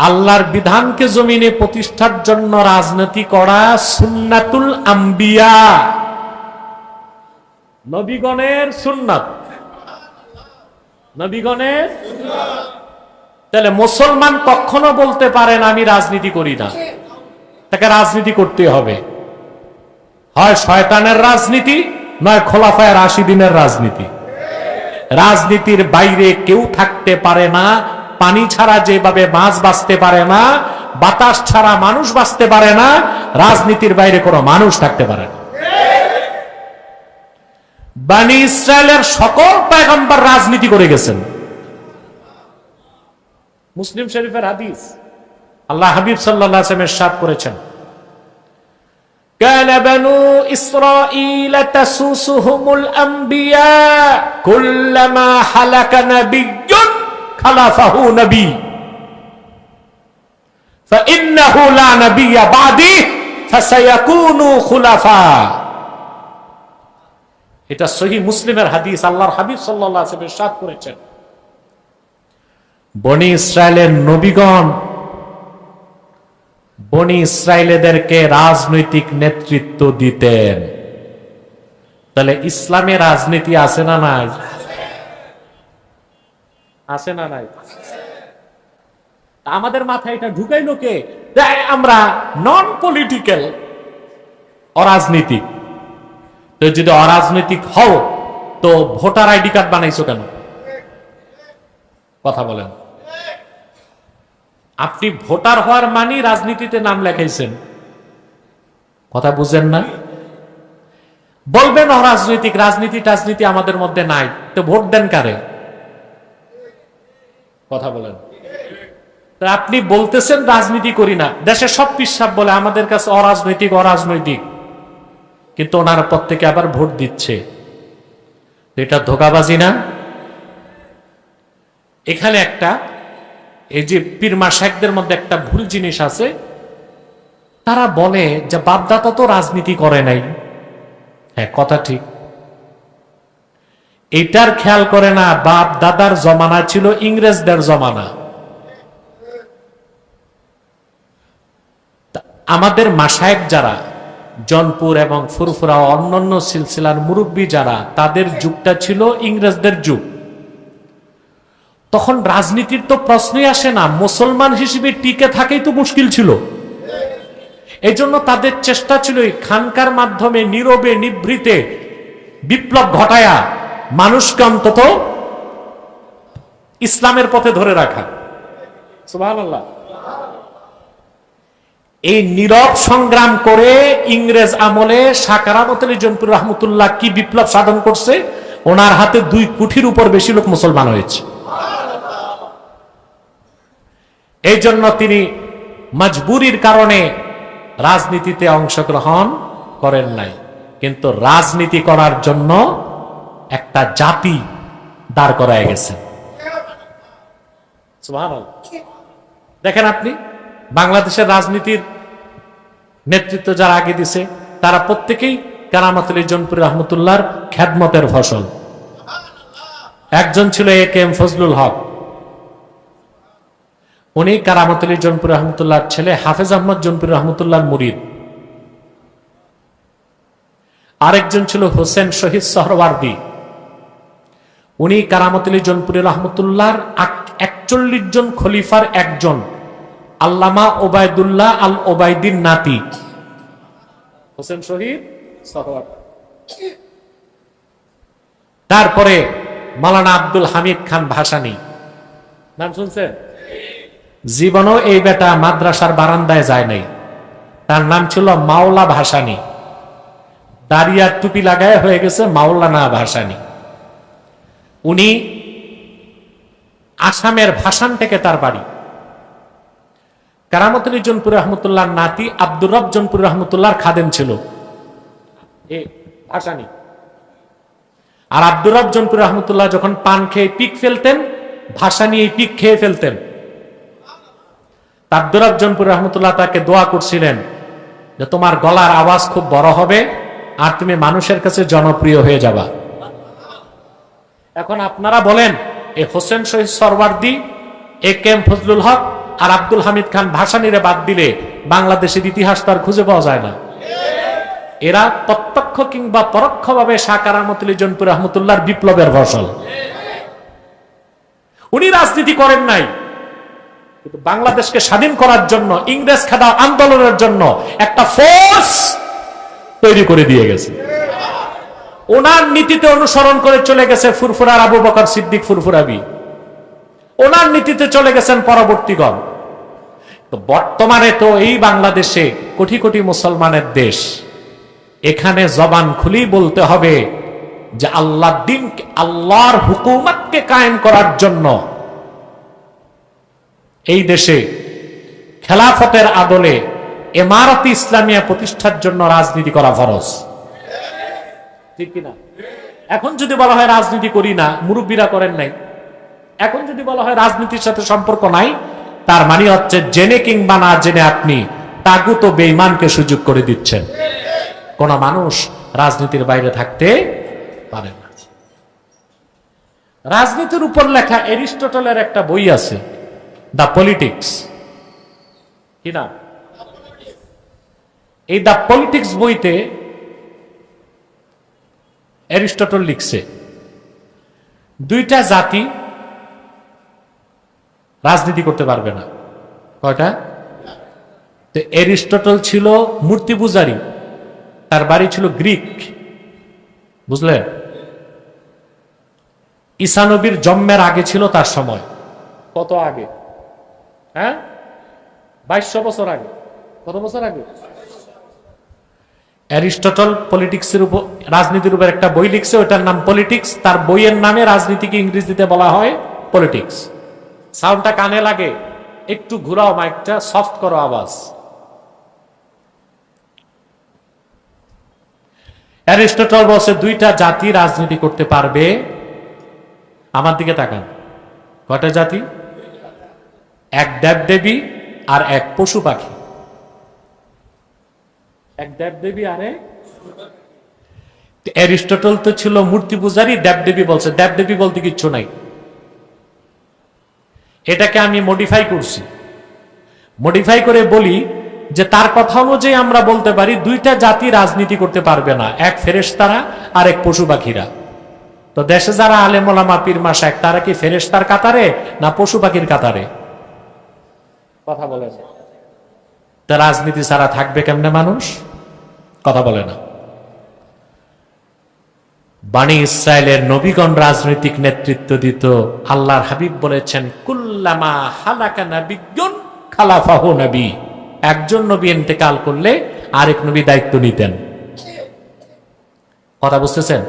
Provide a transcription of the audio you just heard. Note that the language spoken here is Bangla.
আল্লাহর বিধানকে জমিনে প্রতিষ্ঠার জন্য রাজনীতি করা সুন্নাতুল আম্বিয়া। নবীগণের সুন্নাত। নবীগণের তাহলে মুসলমান কখনো বলতে পারেন আমি রাজনীতি করি না। তাকে রাজনীতি করতে হবে। হয় শয়তানের রাজনীতি, নয় খোলাফায় আশি দিনের রাজনীতি। রাজনীতির বাইরে কেউ থাকতে পারে না পানি ছাড়া যেভাবে মাছ বাঁচতে পারে না বাতাস ছাড়া মানুষ বাঁচতে পারে না রাজনীতির বাইরে কোনো মানুষ থাকতে পারে না বানি ইসরায়েলের সকল পায়গম্বর রাজনীতি করে গেছেন মুসলিম শরীফের হাদিস আল্লাহ হাবিব সাল্লাহ সাদ করেছেন كان بنو إسرائيل تسوسهم الأنبياء كلما حلك نبي خلفه نبي فإنه لا نبي بعدي فسيكون خلفاء এটা সহি মুসলিমের হাদিস আল্লাহর হাবিব সাল্লাল্লাহু আলাইহি ওয়াসাল্লাম ইরশাদ করেছেন বনি ইসরায়েলের নবীগণ বনি ইসরায়েলেদেরকে রাজনৈতিক নেতৃত্ব দিতেন তাহলে ইসলামে রাজনীতি আছে না নাই আছে না নাই? আমাদের মাথায় এটা ঢুকাইলো কে? আমরা নন পলিটিক্যাল অরাজনীতিক। তো যদি অরাজনৈতিক হও, তো ভোটার আইডি কার্ড বানাইছো কেন? কথা বলেন। আপনি ভোটার হওয়ার মানি রাজনীতিতে নাম লেখাইছেন। কথা বুঝেন না? বলবেন অরাজনৈতিক রাজনীতি টাজনীতি আমাদের মধ্যে নাই। তো ভোট দেন কারে? কথা বলেন। আপনি বলতেছেন, রাজনীতি করি না। দেশে সব পিসাব বলে, আমাদের কাছে অরাজনৈতিক অরাজনৈতিক। কিন্তু ওনার পর থেকে আবার ভোট দিচ্ছে। এটা ধোকাবাজি না? এখানে একটা, এই যে পীরমা শেখদের মধ্যে একটা ভুল জিনিস আছে। তারা বলে যে বাপদাতা তো রাজনীতি করে নাই। হ্যাঁ কথা ঠিক। এটার খেয়াল করে না, বাপ দাদার জমানা ছিল ইংরেজদের জমানা। আমাদের মাসায়েক যারা, জনপুর এবং ফুরফুরা অন্যান্য সিলসিলার মুরব্বী যারা, তাদের যুগটা ছিল ইংরেজদের যুগ। তখন রাজনীতির তো প্রশ্নই আসে না, মুসলমান হিসেবে টিকে থাকেই তো মুশকিল ছিল। এই জন্য তাদের চেষ্টা ছিল খানকার মাধ্যমে নীরবে নিভৃতে বিপ্লব ঘটায়া মানুষকে অন্তত ইসলামের পথে ধরে রাখা। সুবহানাল্লাহ। এই নীরব সংগ্রাম করে ইংরেজ আমলে সাকারামত আলী জনপুর রহমতুল্লাহ কি বিপ্লব সাধন করছে? ওনার হাতে দুই কোটির উপর বেশি লোক মুসলমান হয়েছে। এই জন্য তিনি মজবুরির কারণে রাজনীতিতে অংশগ্রহণ করেন নাই। কিন্তু রাজনীতি করার জন্য একটা জাতি দাঁড় করায় গেছে। দেখেন আপনি, বাংলাদেশের রাজনীতির নেতৃত্ব যারা আগে দিছে, তারা প্রত্যেকেই কারামাতুল জনপুর রহমতুল্লাহর খ্যাদমতের ফসল। একজন ছিল এ কে এম ফজলুল হক। উনি কারামতুল জনপুর রহমতুল্লাহর ছেলে, হাফেজ আহমদ জনপুর রহমতুল্লাহর মুরিদ। আরেকজন ছিল হোসেন শহীদ সহরওয়ার্দি। উনি কারামতুল জনপুরি রহমতুল্লাহর একচল্লিশ জন খলিফার একজন। আল্লামা ওবায়দুল্লাহ আল ওবায়দিন নাতি। হোসেন শহীদ তারপরে মালানা আব্দুল হামিদ খান ভাসানী। নাম শুনছেন? জীবনও এই বেটা মাদ্রাসার বারান্দায় যায় নাই। তার নাম ছিল মাওলা ভাসানী। দাঁড়িয়ার টুপি লাগায় হয়ে গেছে মাওলানা ভাসানী। উনি আসামের ভাসান থেকে তার বাড়ি। কারামতুল জনপুর রহমতুল্লাহ নাতি আব্দুর রব জনপুর রহমতুল্লাহর খাদেম ছিল। ভাসানী। আর আব্দুর রব জনপুর রহমতুল্লাহ যখন পান খেয়ে পিক ফেলতেন ভাষা নিয়ে পিক খেয়ে ফেলতেন। আব্দুর রব জনপুর রহমতুল্লাহ তাকে দোয়া করছিলেন যে তোমার গলার আওয়াজ খুব বড় হবে আর তুমি মানুষের কাছে জনপ্রিয় হয়ে যাবা। এখন আপনারা বলেন, এ Hossain Shahid Suhrawardy, A K M Fazlul Haque আর আব্দুল হামিদ খান ভাসানিরে বাদ দিলে বাংলাদেশের ইতিহাস তার খুঁজে পাওয়া যায় না। এরা প্রত্যক্ষ কিংবা পরোক্ষভাবে সাকার আহমতুল জনপুর রহমতুল্লাহর বিপ্লবের ফসল। উনি রাজনীতি করেন নাই, কিন্তু বাংলাদেশকে স্বাধীন করার জন্য, ইংরেজ খেদা আন্দোলনের জন্য একটা ফোর্স তৈরি করে দিয়ে গেছে। ওনার নীতিতে অনুসরণ করে চলে গেছে ফুরফুরার আবু বকর সিদ্দিক ফুরফুরাবি। ওনার নীতিতে চলে গেছেন পরবর্তীগণ। তো বর্তমানে তো এই বাংলাদেশে কোটি কোটি মুসলমানের দেশ। এখানে জবান খুলেই বলতে হবে যে আল্লাহ দিন আল্লাহর হুকুমতকে কায়েম করার জন্য এই দেশে খেলাফতের আদলে এমারতি ইসলামিয়া প্রতিষ্ঠার জন্য রাজনীতি করা ফরজ। ঠিক কিনা? এখন যদি বলা হয় রাজনীতি করি না, মুরব্বীরা করেন নাই। এখন যদি বলা হয় রাজনীতির সাথে সম্পর্ক নাই, তার মানে হচ্ছে জেনে কিংবা না জেনে আপনি তাগুত বেইমানকে সুযোগ করে দিচ্ছেন। কোন মানুষ রাজনীতির বাইরে থাকতে পারে না। রাজনীতির উপর লেখা এরিস্টটলের একটা বই আছে, দ্য পলিটিক্স। কি না এই দ্য পলিটিক্স বইতে অ্যারিস্টটল লিখছে, দুইটা জাতি রাজনীতি করতে পারবে না। কয়টা? তো অ্যারিস্টটল ছিল মূর্তি পূজারী, তার বাড়ি ছিল গ্রিক, বুঝলেন? ঈসানবীর জন্মের আগে ছিল তার সময়। কত আগে? হ্যাঁ? বাইশশো বছর আগে। কত বছর আগে? অ্যারিস্টটল পলিটিক্সের উপর, রাজনীতির উপর একটা বই লিখছে ওটার নাম পলিটিক্স। তার বইয়ের নামে রাজনীতিকে ইংরেজিতে বলা হয় পলিটিক্স। সাউন্ডটা কানে লাগে। একটু ঘুরাও মাইকটা, সফট করো আওয়াজ। অ্যারিস্টটল বলছে, দুইটা জাতি রাজনীতি করতে পারবে। আমার দিকে তাকান। কয়টা জাতি? এক দেবদেবী আর এক পশু পাখি। এক দেবদেবী আর? এক অ্যারিস্টটল তো ছিল মূর্তি পূজারী দেবদেবী বলছে দেবদেবী বলতে কিচ্ছু নাই। এটাকে আমি মডিফাই করছি। মডিফাই করে বলি যে তার কথা অনুযায়ী আমরা বলতে পারি দুইটা জাতি রাজনীতি করতে পারবে না এক ফেরেশতারা আর এক পশু পাখিরা। তো দেশে যারা আলেমোলামা পীর মাসাক তারা কি ফেরেশতার কাতারে না পশু পাখির কাতারে? কথা বলে না। তা রাজনীতি ছাড়া থাকবে কেমনে মানুষ? কথা বলে না। বাণী ইসরায়েলের নবীগণ রাজনৈতিক নেতৃত্ব দিত। আল্লাহর হাবিব বলেছেন, কুল্লামা হালাকা নাবিগুন খালাফাহ নবী। একজন নবী এনতেকাল করলে আরেক নবী দায়িত্ব নিতেন। কথা বুঝতেছেন?